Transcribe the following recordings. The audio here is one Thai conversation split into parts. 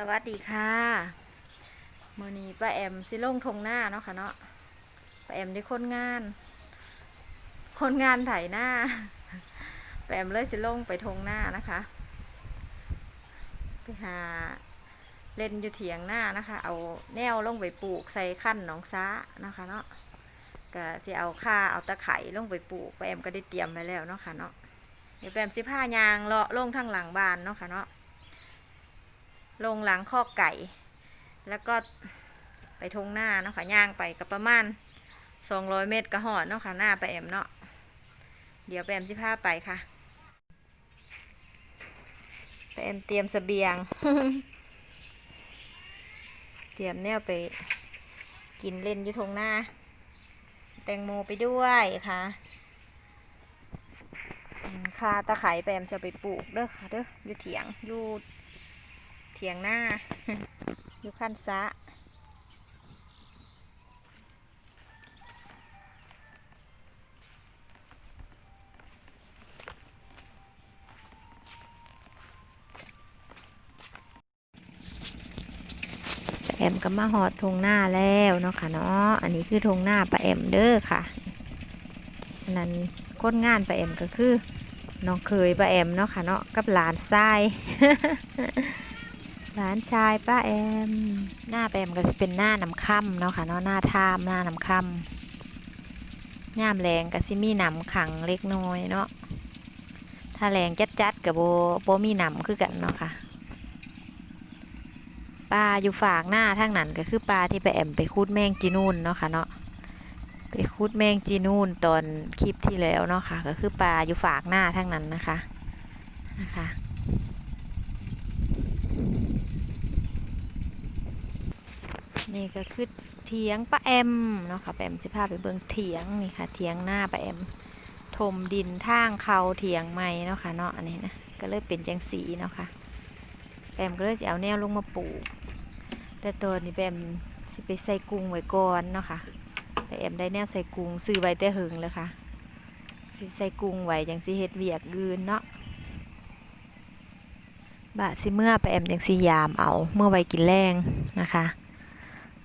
สวัสดีค่ะมือนี้ป้าแอมสิลงทงหน้าเนาะค่ะเนาะป้าแอมได้คนงาน คนงานไถหน้าป้าแอมเลยสิลงไปทงหน้านะคะไปหาเล่นอยู่เถียงหน้านะคะ เอาแนวลงไปปลูกใส่ขั้นหนองซ้านะคะเนาะก็สิเอาค่าเอาตะไคร่ลงไปปลูกป้าแอมก็ได้เตรียมไว้แล้วเนาะค่ะเนาะเดี๋ยวป้าแอมสิผ้ายางเลาะลงทางหลังบ้านเนาะค่ะเนาะ ลงหลังคอไก่ แล้วก็ไปทงหน้าเนาะค่ะย่างไปกับประมาณสองร้อยเมตรกระหอดเนาะค่ะหน้าไปแอมเนาะเดี๋ยวไปแอมสิพาไปค่ะไปแอมเตรียมเสบียง เตรียมแนวไปกินเล่นอยู่ทงหน้า แตงโมไปด้วยค่ะคาตะไคร้ไปแอมจะไปปลูกเด้อค่ะเด้ออยู่เถียงอยู่ เถียงหน้า อยู่ขั้นซะแอมก็มาหอดทงหน้าแล้วเนาะค่ะเนาะ อันนี้คือทงหน้าป้าแอมเด้อค่ะ นั้นก้นงานป้าแอมก็คือน้องเคยป้าแอมเนาะค่ะเนาะกับหลานทราย หลานชายป้าแอม หน้าแอมก็จะเป็นหน้าน้ำค่ำเนาะค่ะเนาะหน้าท่ามหน้าน้ำค่ำย่ามแรงก็สิมีหนำขังเล็กน้อยเนาะถ้าแรงจัดจัดๆกับโบโบมีหนำคือกันเนาะค่ะปลาอยู่ฝากหน้าทางนั้นก็คือปลาที่ไปแอมไปคูดแมงจีนูนเนาะค่ะเนาะไปคูดแมงจีนูนตอนคลิปที่แล้วเนาะค่ะ ก็คือปลาอยู่ฝากหน้าทางนั้นนะคะนะคะ นี่ก็คือเถียงป้าแอมเนาะค่ะป้าแอมสิพาไปเบิ่งเถียงนี่ค่ะเถียงหน้าป้าแอมถมดินทางเขาเถียงใหม่เนาะค่ะเนาะอันนี้นะก็เลยเป็นจังสีเนาะค่ะแอมก็เลยสิเอาแนวลงมาปลูก แต่ตัวนี้แอมสิไปใส่กรุงไว้ก่อนเนาะค่ะป้าแอมได้แนวใส่กรุงซื้อไว้แต่หึงเลยค่ะสิใส่กรุงไว้จังสิเฮ็ดเวียกยืนเนาะบะสิเมื่อป้าแอมจังสิยามเอาเมื่อไว้กินแรงนะคะ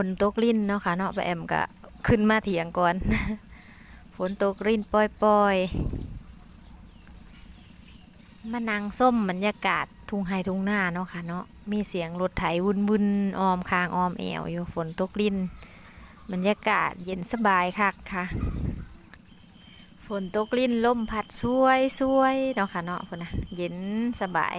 ฝนตกลิ้นเนาะค่ะเนาะป้าแอมก็ขึ้นมาเถียงก่อนฝนตกลิ้นปล่อยๆมานั่งส้มบรรยากาศทุ่งไฮทุ่งนาเนาะค่ะเนาะมีเสียงรถไถวุ่นๆออมคางออมแอวอยู่ฝนตกลิ้นบรรยากาศเย็นสบายคักค่ะฝนตกลิ้นลมพัดสวยสวยเนาะค่ะเนาะพุ่นนะเย็นสบาย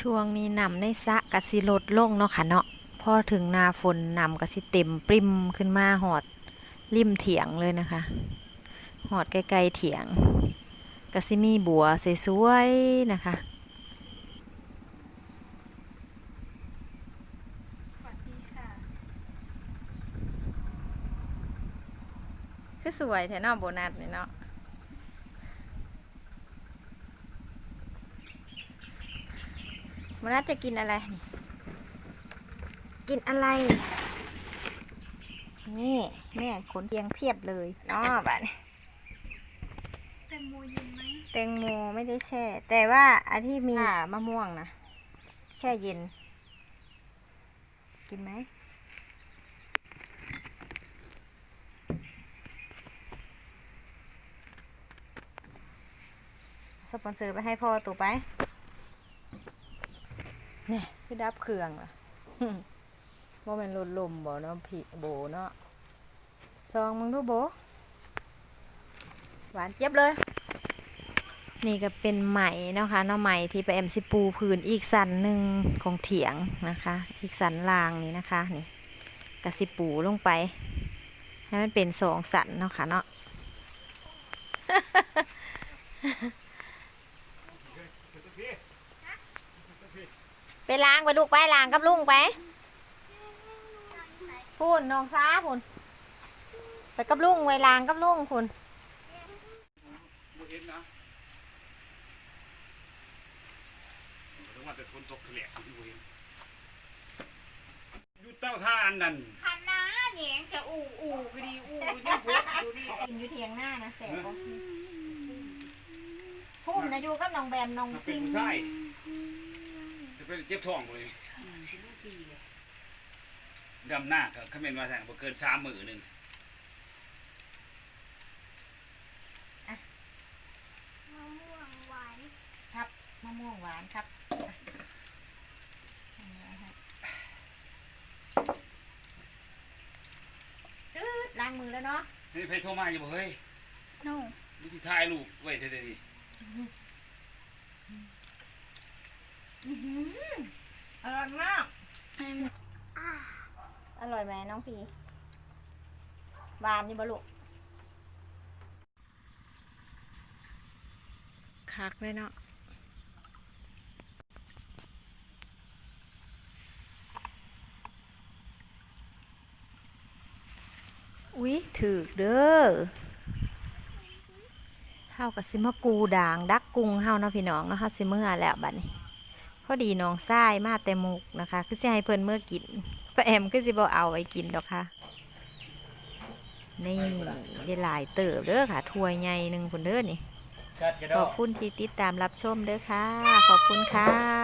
ช่วงนี้นำในสะกะสิลดลงเนาะค่ะเนาะพอถึงนาฝนนำกะสิเต็มปริมขึ้นมาหอด ริมเถียงเลยนะคะหอดใกลๆเถียงกะสิมีบัวสวยๆนะคะคือสวยแท้เนาะโบนัสนี่เนาะ โบนัสจะกินอะไร กินอะไร นี่แม่ขนเจียงเพียบเลยเนาะบ้านแตงโมเย็นไหมแตงโมไม่ได้แช่ แต่ว่าอันที่มีมะม่วงนะแช่เย็น กินไหมสปอนเซอร์ไปให้พ่อตัวไปเนี่ยคือดับเครื่องล่ะว่ามันลดลมบ่เนาะพี่โบเนาะซองมึงดูโบ หวานเจี๊ยบเลย นี่ก็เป็นไหมเนาะคะเนาะไหมที่ไปแอมสิปูพื้นอีกสันหนึ่งของเถียงนะคะ อีกสันลางนี่นะคะนี่กะสิปูลงไปให้มันเป็นสองสันเนาะค่ะเนาะ ไปล้างไปลูกไปล้างกับลุงไปพูนน้องซ้าพูนไปกับลุงไว้ล้างกับลุงพูนบ่เห็นนะผมว่าแต่คนตกแหลกที่บ่เห็นอยู่เต้าท่าอันนั้นคันนาแหยงจะอู่อู่ก็ดีอู่นี่บดดูดิกินอยู่เทียงหน้านะแสบบ่พุ่มนะอยู่กับน้องแบมน้องมันเป็พินมผู้ ชายจะเป็นเจ็บท้องเลยดำหน้าก็คอมเมนต์ว่าสั่งบ่เกินสามมื้อหนึงมะม่วงหวานครับมะม่วงหวานครับตืดล้างมือแล้วเนาะนี่ไผโทรมาอยู่บ่เฮ้ยโน่นี่ที่ถ่ายรูปไว้เท่ๆดิ อร่อยมาก อร่อยไหมน้องพีหวานอยู่บ่ลูกคักเลยเนาะอุ๊ยถือเด้อเฮากับซิมากูด่าง ดักกุ้งเฮาเนาะพี่น้องเนาะเฮาสิเมื่อแล้วบัดนี้ พอดีน้องทรายมาแต่มุกนะคะ คือสิให้เพิ่นเมื่อกินป้าแอมคือสิบ่เอาไว้กินดอกค่ะนี่ได้หลายเติบเด้อค่ะถ้วยใหญ่หนึ่งคนเด้อนี่ชัดกระดขออบคุณที่ติดตามรับชมเด้อค่ะ ขอบคุณค่ะ